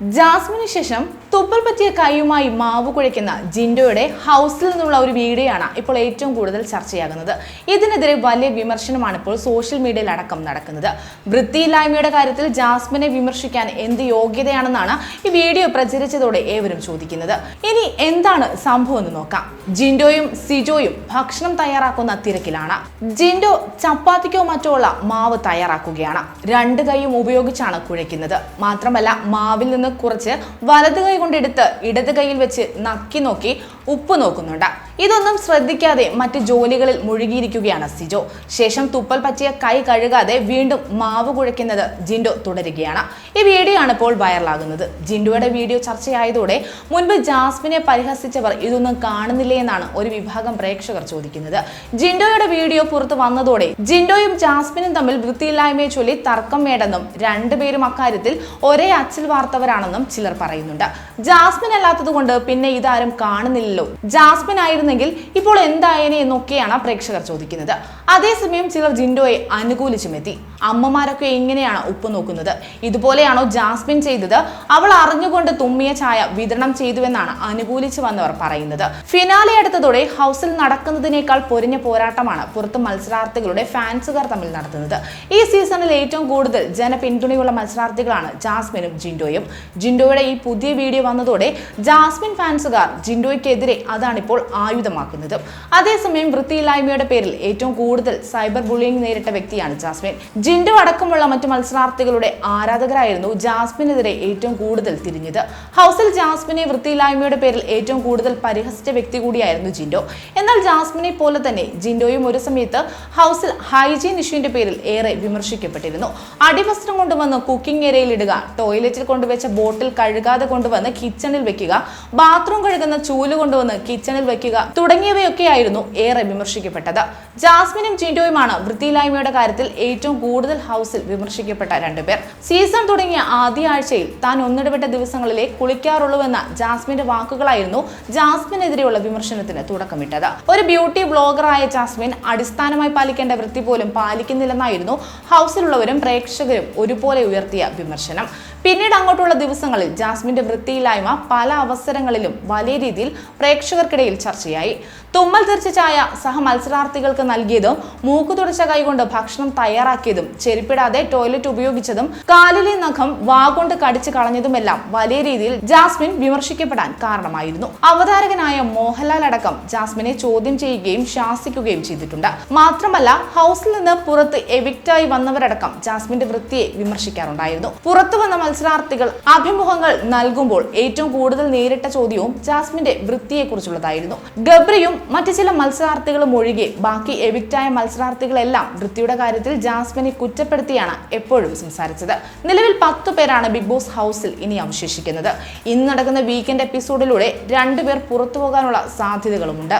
ജാസ്മിന് ശേഷം തുപ്പൽ പറ്റിയ കൈയുമായി മാവ് കുഴയ്ക്കുന്ന ജിൻഡോയുടെ ഹൗസിൽ നിന്നുള്ള ഒരു വീഡിയോയാണ് ഇപ്പോൾ ഏറ്റവും കൂടുതൽ ചർച്ചയാകുന്നത്. ഇതിനെതിരെ വലിയ വിമർശനമാണ് ഇപ്പോൾ സോഷ്യൽ മീഡിയയിൽ അടക്കം നടക്കുന്നത്. വൃത്തിയില്ലായ്മയുടെ കാര്യത്തിൽ ജാസ്മിനെ വിമർശിക്കാൻ എന്ത് യോഗ്യതയാണെന്നാണ് ഈ വീഡിയോ പ്രചരിച്ചതോടെ ഏവരും ചോദിക്കുന്നത്. ഇനി എന്താണ് സംഭവം എന്ന് നോക്കാം. ജിൻഡോയും സിജോയും ഭക്ഷണം തയ്യാറാക്കുന്ന തിരക്കിലാണ്. ജിൻഡോ ചപ്പാത്തിക്കോ മറ്റോ ഉള്ള മാവ് തയ്യാറാക്കുകയാണ്. രണ്ട് കൈയും ഉപയോഗിച്ചാണ് കുഴയ്ക്കുന്നത്. മാത്രമല്ല മാവിൽ നിന്ന് കുറച്ച് വലത് കൈ കൊണ്ടെടുത്ത് ഇടത് കൈയിൽ വെച്ച് നക്കി നോക്കി ഉപ്പ് നോക്കുന്നുണ്ട്. ഇതൊന്നും ശ്രദ്ധിക്കാതെ മറ്റ് ജോലികളിൽ മുഴുകിയിരിക്കുകയാണ് സിജോ. ശേഷം തുപ്പൽ പറ്റിയ കൈ കഴുകാതെ വീണ്ടും മാവ് കുഴയ്ക്കുന്നത് ജിൻഡോ തുടരുകയാണ്. ഈ വീഡിയോ ആണ് ഇപ്പോൾ വൈറലാകുന്നത്. ജിൻഡോയുടെ വീഡിയോ ചർച്ചയായതോടെ മുൻപ് ജാസ്മിനെ പരിഹസിച്ചവർ ഇതൊന്നും കാണുന്നില്ലേ എന്നാണ് ഒരു വിഭാഗം പ്രേക്ഷകർ ചോദിക്കുന്നത്. ജിൻഡോയുടെ വീഡിയോ പുറത്തു വന്നതോടെ ജിൻഡോയും ജാസ്മിനും തമ്മിൽ വൃത്തിയില്ലായ്മയെ ചൊല്ലി തർക്കം വേണ്ടെന്നും രണ്ടുപേരും അക്കാര്യത്തിൽ ഒരേ അച്ചിൽ വാർത്തവരാണെന്നും ചിലർ പറയുന്നുണ്ട്. ജാസ്മിൻ അല്ലാത്തതുകൊണ്ട് പിന്നെ ഇതാരും കാണുന്നില്ലല്ലോ. ജാസ്മിൻ ആയിരുന്നെങ്കിൽ ഇപ്പോൾ എന്തായേനെ എന്നൊക്കെയാണ് പ്രേക്ഷകർ ചോദിക്കുന്നത്. അതേസമയം ചിലർ ജിൻഡോയെ അനുകൂലിച്ചുമെത്തി. അമ്മമാരൊക്കെ എങ്ങനെയാണ് ഉപ്പ് നോക്കുന്നത്? ഇതുപോലെയാണോ ജാസ്മിൻ ചെയ്തത്? അവൾ അറിഞ്ഞുകൊണ്ട് തുമ്മിയ ചായ വിതരണം ചെയ്തുവെന്നാണ് അനുകൂലിച്ചു വന്നവർ പറയുന്നത്. ഫിനാലെ അടുത്തതോടെ ഹൗസിൽ നടക്കുന്നതിനേക്കാൾ പൊരിഞ്ഞ പോരാട്ടമാണ് പുറത്ത് മത്സരാർത്ഥികളുടെ ഫാൻസുകാർ തമ്മിൽ നടത്തുന്നത്. ഈ സീസണിൽ ഏറ്റവും കൂടുതൽ ജനപിന്തുണയുള്ള മത്സരാർത്ഥികളാണ് ജാസ്മിനും ജിൻഡോയും. ജിൻഡോയുടെ ഈ പുതിയ വീഡിയോ വന്നതോടെ ജാസ്മിൻ ഫാൻസുകാർ ജിൻഡോയ്ക്കെതിരെ അതാണിപ്പോൾ ആയുധമാക്കുന്നത്. അതേസമയം വൃത്തിയില്ലായ്മയുടെ പേരിൽ ഏറ്റവും കൂടുതൽ സൈബർ ബുള്ളിംഗ് നേരിട്ട വ്യക്തിയാണ് ജാസ്മിൻ. ജിൻഡോ അടക്കമുള്ള മറ്റു മത്സരാർത്ഥികളുടെ ആരാധകരായിരുന്നു ജാസ്മിനെതിരെ ഏറ്റവും കൂടുതൽ തിരിഞ്ഞത്. ഹൗസിൽ ജാസ്മിനെ വൃത്തിയില്ലായ്മയുടെ പേരിൽ ഏറ്റവും കൂടുതൽ പരിഹസിച്ച വ്യക്തി കൂടിയായിരുന്നു ജിൻഡോ. എന്നാൽ ജാസ്മിനെ പോലെ തന്നെ ജിൻഡോയും ഒരു സമയത്ത് ഹൗസിൽ ഹൈജീൻ ഇഷ്യൂവിന്റെ പേരിൽ ഏറെ വിമർശിക്കപ്പെട്ടിരുന്നു. അടിവസ്ത്രം കൊണ്ടുവന്ന് കുക്കിംഗ് ഏരിയയിൽ ഇടുക ടോയ്ലറ്റിൽ കൊണ്ടുവച്ച ബോട്ടിൽ കഴുകാതെ കൊണ്ടുവന്ന് കിച്ചണിൽ വെക്കുക. ബാത്റൂം കഴുകുന്ന ചൂൽ കൊണ്ടുവന്ന് കിച്ചണിൽ വെക്കുക. തുടങ്ങിയവയൊക്കെയായിരുന്നു ഏറെ വിമർശിക്കപ്പെട്ടത്. ജാസ്മിനും ജിൻഡോയുമാണ് വൃത്തിയില്ലായ്മയുടെ കാര്യത്തിൽ ഏറ്റവും കൂടുതൽ ഹൗസിൽ വിമർശിക്കപ്പെട്ട രണ്ടുപേർ. സീസൺ തുടങ്ങിയ ആദ്യ ആഴ്ചയിൽ താൻ ഒന്നിടവിട്ട ദിവസങ്ങളിലെ കുളിക്കാറുള്ളൂവെന്ന ജാസ്മിന്റെ വാക്കുകളായിരുന്നു ജാസ്മിനെതിരെയുള്ള വിമർശനത്തിന് തുടക്കമിട്ടത്. ഒരു ബ്യൂട്ടി ബ്ലോഗറായ ജാസ്മിൻ അടിസ്ഥാനമായി പാലിക്കേണ്ട വൃത്തി പോലും പാലിക്കുന്നില്ലെന്നായിരുന്നു ഹൗസിലുള്ളവരും പ്രേക്ഷകരും ഒരുപോലെ ഉയർത്തിയ വിമർശനം. പിന്നീട് അങ്ങോട്ടുള്ള ദിവസങ്ങളിൽ ജാസ്മിന്റെ വൃത്തിയില്ലായ്മ പല അവസരങ്ങളിലും വലിയ രീതിയിൽ പ്രേക്ഷകർക്കിടയിൽ ചർച്ചയായി. തുമ്മൽ തെറിച്ച ചായ സഹ മത്സരാർത്ഥികൾക്ക് നൽകിയതും മൂക്കു തുടച്ച കൈകൊണ്ട് ഭക്ഷണം തയ്യാറാക്കിയതും ചെരുപ്പിടാതെ ടോയ്ലറ്റ് ഉപയോഗിച്ചതും കാലിലെ നഖം വാഗൊണ്ട് കടിച്ചു കളഞ്ഞതുമെല്ലാം വലിയ രീതിയിൽ ജാസ്മിൻ വിമർശിക്കപ്പെടാൻ കാരണമായിരുന്നു. അവതാരകനായ മോഹൻലാൽ അടക്കം ജാസ്മിനെ ചോദ്യം ചെയ്യുകയും ശാസിക്കുകയും ചെയ്തിട്ടുണ്ട്. മാത്രമല്ല ഹൗസിൽ നിന്ന് പുറത്ത് എവിക്റ്റായി വന്നവരടക്കം ജാസ്മിന്റെ വൃത്തിയെ വിമർശിക്കാറുണ്ടായിരുന്നു. പുറത്തു വന്ന മത്സരാർത്ഥികൾ അഭിമുഖങ്ങൾ നൽകുമ്പോൾ ഏറ്റവും കൂടുതൽ നേരിട്ട ചോദ്യവും ജാസ്മിന്റെ വൃത്തിയെക്കുറിച്ചുള്ളതായിരുന്നു. ഗബ്രിയും മറ്റ് ചില മത്സരാർത്ഥികളും ഒഴികെ ബാക്കി എവിക്റ്റായ മത്സരാർത്ഥികളെല്ലാം വൃത്തിയുടെ കാര്യത്തിൽ ജാസ്മിനെ കുറ്റപ്പെടുത്തിയാണ് എപ്പോഴും സംസാരിച്ചത്. നിലവിൽ പത്തു പേരാണ് ബിഗ് ബോസ് ഹൗസിൽ ഇനി അവശേഷിക്കുന്നത്. ഇന്ന് നടക്കുന്ന വീക്കെൻഡ് എപ്പിസോഡിലൂടെ രണ്ടുപേർ പുറത്തു പോകാനുള്ള സാധ്യതകളുമുണ്ട്.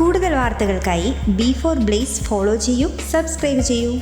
കൂടുതൽ വാർത്തകൾക്കായി ബി ഫോർ ബ്ലേസ് ഫോളോ ചെയ്യൂ സബ്സ്ക്രൈബ് ചെയ്യൂ.